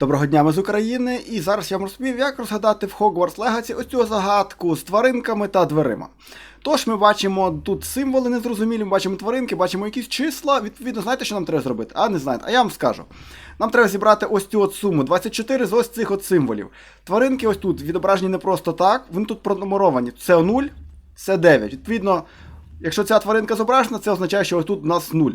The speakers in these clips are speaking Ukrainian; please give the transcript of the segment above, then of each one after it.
Доброго дня, ми з України, і зараз я вам розповім, як розгадати в Hogwarts Legacy ось цю загадку з тваринками та дверима. Тож ми бачимо тут символи незрозумілі, ми бачимо тваринки, бачимо якісь числа. Відповідно, знаєте, що нам треба зробити? А не знаєте. А я вам скажу. Нам треба зібрати ось цю от суму 24 з ось цих от символів. Тваринки ось тут відображені не просто так, вони тут пронумеровані. Це 0, це 9. Відповідно, якщо ця тваринка зображена, це означає, що ось тут у нас 0.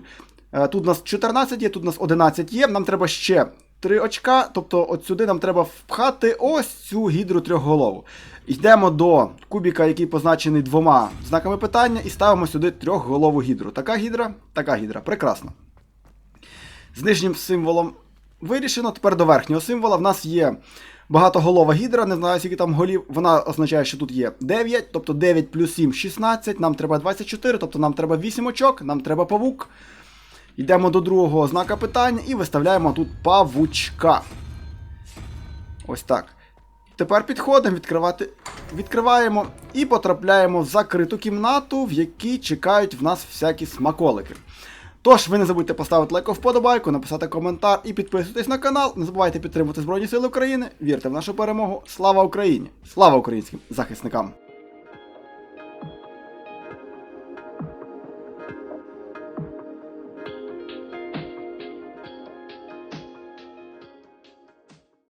Е, Тут у нас 14 є, тут у нас 11 є. Нам треба ще 3 очка, тобто от сюди нам треба впхати ось цю гідру трьохголову. Йдемо до кубіка, який позначений двома знаками питання, і ставимо сюди трьохголову гідру. Така гідра, така гідра. Прекрасно. З нижнім символом вирішено. Тепер до верхнього символа. В нас є багатоголова гідра, не знаю, скільки там голів. Вона означає, що тут є 9, тобто 9 плюс 7 16. Нам треба 24, тобто нам треба 8 очок, нам треба павук. Йдемо до другого знака питання і виставляємо тут павучка. Ось так. Тепер підходимо, відкривати, відкриваємо і потрапляємо в закриту кімнату, в якій чекають в нас всякі смаколики. Тож, ви не забудьте поставити лайк вподобайку, написати коментар і підписуйтесь на канал. Не забувайте підтримувати Збройні Сили України. Вірте в нашу перемогу. Слава Україні! Слава українським захисникам!